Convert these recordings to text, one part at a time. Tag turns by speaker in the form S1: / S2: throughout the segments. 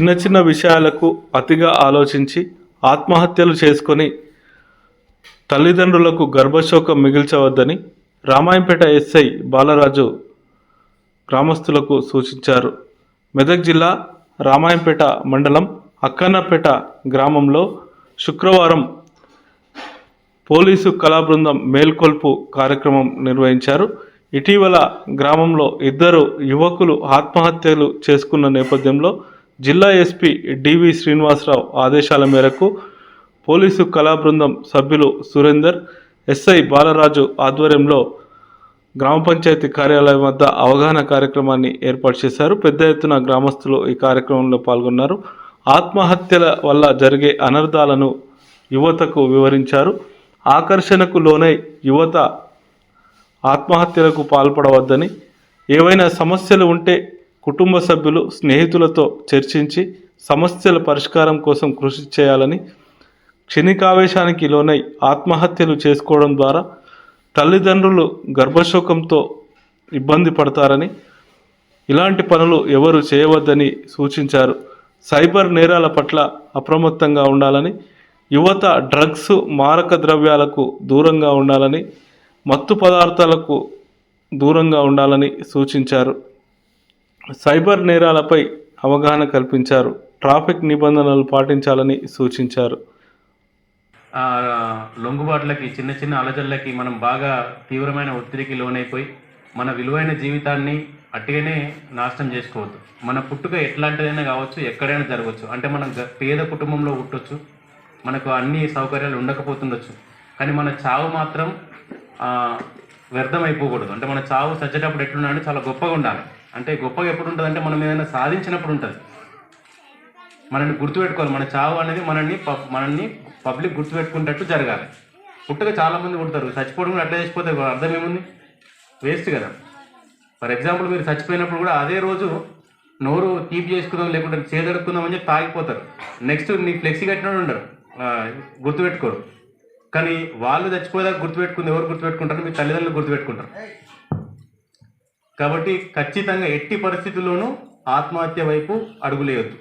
S1: చిన్న చిన్న విషయాలకు అతిగా ఆలోచించి ఆత్మహత్యలు చేసుకొని తల్లిదండ్రులకు గర్భశోకం మిగిల్చవద్దని రామాయంపేట ఎస్ఐ బాలరాజు గ్రామస్తులకు సూచించారు. మెదక్ జిల్లా రామాయంపేట మండలం అక్కన్నపేట గ్రామంలో శుక్రవారం పోలీసు కళాబృందం మేల్కొల్పు కార్యక్రమం నిర్వహించారు. ఇటీవల గ్రామంలో ఇద్దరు యువకులు ఆత్మహత్యలు చేసుకున్న నేపథ్యంలో జిల్లా ఎస్పీ డివి శ్రీనివాసరావు ఆదేశాల మేరకు పోలీసు కళా బృందం సభ్యులు సురేందర్ ఎస్ఐ బాలరాజు ఆధ్వర్యంలో గ్రామ పంచాయతీ కార్యాలయం వద్ద అవగాహన కార్యక్రమాన్ని ఏర్పాటు చేశారు. పెద్ద ఎత్తున గ్రామస్తులు ఈ కార్యక్రమంలో పాల్గొన్నారు. ఆత్మహత్యల వల్ల జరిగే అనర్థాలను యువతకు వివరించారు. ఆకర్షణకు లోనై యువత ఆత్మహత్యలకు పాల్పడవద్దని ఏవైనా సమస్యలు ఉంటే కుటుంబ సభ్యులు స్నేహితులతో చర్చించి సమస్యల పరిష్కారం కోసం కృషి చేయాలని క్షణికావేశానికి లోనై ఆత్మహత్యలు చేసుకోవడం ద్వారా తల్లిదండ్రులు గర్భశోకంతో ఇబ్బంది పడతారని ఇలాంటి పనులు ఎవరు చేయవద్దని సూచించారు. సైబర్ నేరాల పట్ల అప్రమత్తంగా ఉండాలని యువత డ్రగ్స్ మారక ద్రవ్యాలకు దూరంగా ఉండాలని మత్తు పదార్థాలకు దూరంగా ఉండాలని సూచించారు. సైబర్ నేరాలపై అవగాహన కల్పించారు. ట్రాఫిక్ నిబంధనలు పాటించాలని సూచించారు.
S2: లొంగుబాట్లకి చిన్న చిన్న అలజల్లకి మనం బాగా తీవ్రమైన ఒత్తిడికి లోనైపోయి మన విలువైన జీవితాన్ని అట్టిగానే నాశనం చేసుకోవద్దు. మన పుట్టుక ఎట్లాంటిదైనా కావచ్చు ఎక్కడైనా జరగవచ్చు అంటే మనం గ- పేద కుటుంబంలో పుట్టొచ్చు మనకు అన్ని సౌకర్యాలు ఉండకపోతుండొచ్చు. కానీ మన చావు మాత్రం వ్యర్థం అయిపోకూడదు అంటే మన చావు చచ్చేటప్పుడు ఎట్లుండాలంటే చాలా గొప్పగా ఉండాలి. అంటే గొప్పగా ఎప్పుడు ఉంటుంది అంటే మనం ఏదైనా సాధించినప్పుడు ఉంటుంది. మనల్ని గుర్తుపెట్టుకోవాలి. మన చావు అనేది మనల్ని మనల్ని పబ్లిక్ గుర్తుపెట్టుకునేటట్టు జరగాలి. పుట్టక చాలామంది ఉంటారు చచ్చిపోవడం కూడా అట్లా చచ్చిపోతే అర్థం ఏముంది? వేస్ట్ కదా. ఫర్ ఎగ్జాంపుల్ మీరు చచ్చిపోయినప్పుడు కూడా అదే రోజు నోరు తీపి చేసుకుందాం లేకుంటే చేదడుకుందాం అని చెప్పి తాగిపోతారు. నెక్స్ట్ నీ ఫ్లెక్సీ కట్టినోడు ఉండరు. గుర్తుపెట్టుకోరు. కానీ వాళ్ళు చచ్చిపోయేదాకా గుర్తుపెట్టుకుంది ఎవరు గుర్తుపెట్టుకుంటారు? మీ తల్లిదండ్రులు గుర్తుపెట్టుకుంటారు. కాబట్టి ఖచ్చితంగా ఎట్టి పరిస్థితుల్లోనూ ఆత్మహత్య వైపు అడుగులేయొద్దు.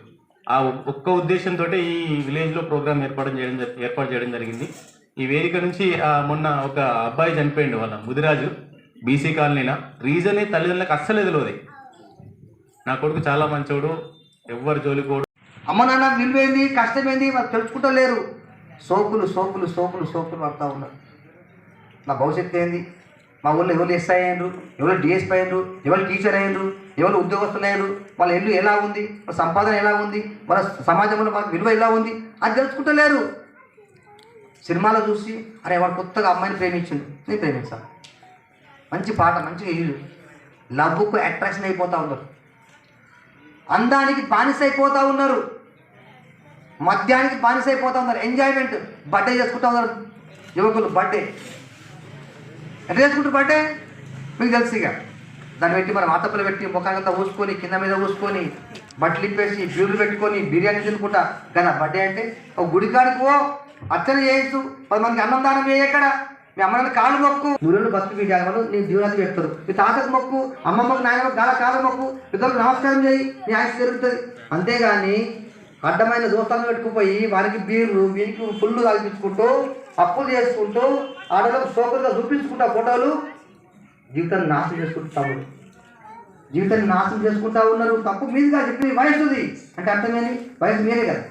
S2: ఆ ఒక్క ఉద్దేశంతో ఈ విలేజ్లో ప్రోగ్రామ్ ఏర్పాటు చేయడం ఏర్పాటు చేయడం జరిగింది. ఈ వేదిక నుంచి మొన్న ఒక అబ్బాయి చనిపోయింది వాళ్ళ ముదిరాజు బీసీ కాలనీలో. రీజనే తల్లిదండ్రులకు అస్సలు ఎదులోది నా కొడుకు చాలా మంచోడు ఎవ్వరు జోలికోడు
S3: అమ్మ నాన్న విలువైంది కష్టమైంది వాళ్ళు తెలుసుకుంటూ లేరు. సోకులు సోకులు సోకులు సోకులు పడతా ఉన్నారు. నా భవిష్యత్తు ఏంది? మా ఊళ్ళో ఎవరు ఎస్ఐ అయ్యారు ఎవరు డిఎస్పీ అయ్యారు ఎవరు టీచర్ అయ్యారు ఎవరు ఉద్యోగస్తులు అయ్యారు వాళ్ళ ఇల్లు ఎలా ఉంది? వాళ్ళ సంపాదన ఎలా ఉంది? వాళ్ళ సమాజంలో వాళ్ళ విలువ ఎలా ఉంది? అది తెలుసుకుంటలేరు. సినిమాలో చూసి అరే వాడు కొత్తగా అమ్మాయిని ప్రేమించిండు. నేను ప్రేమించాను మంచి పాట మంచిగా ఇల్లు లవ్కు అట్రాక్షన్ అయిపోతూ ఉన్నారు. అందానికి బానిస అయిపోతూ ఉన్నారు. మద్యానికి బానిస అయిపోతూ ఉన్నారు. ఎంజాయ్మెంట్ బర్త్డే చేసుకుంటూ ఉన్నారు. యువకులు బర్త్డే ఎట్లా చేసుకుంటారు బర్త్డే మీకు తెలుసు ఇక. దాన్ని పెట్టి మనం ఆతపలు పెట్టి ముఖానంతా ఊసుకొని కింద మీద ఊసుకొని బట్టలు ఇప్పేసి బ్యూలు పెట్టుకొని బిర్యానీ తినుకుంటా. కదా బర్త్డే అంటే ఒక గుడికాడికి పో. అర్చన చేయొచ్చు పది మందికి అన్నం దానం చేయక్కడ మీ అమ్మని కాళ్ళు మొక్కు. నూనెలు బస్సు మీ వాళ్ళు నీ దీవెనలు పెడతారు. మీ తాతకు మొక్కు. అమ్మమ్మకు నాయనమ్మకు గాల కాళ్ళ మొక్కు. ఇద్దరు నమస్కారం చేయి. నీ ఆయుష్ జరుగుతుంది అంతేగాని అడ్డమైన దోస్తాలను పెట్టుకుపోయి వారికి బీర్లు వీరికి ఫుల్లు తాగిపించుకుంటూ అప్పులు చేసుకుంటూ ఆడలకు సోకరుగా చూపించుకుంటా ఫోటోలు. జీవితాన్ని నాశనం చేసుకుంటా ఉన్నారు. జీవితాన్ని నాశనం చేసుకుంటా ఉన్నారు. తప్పు మీదుగా చెప్పి వయసుది. అంటే అర్థమేంది వయసు మీరే కదా.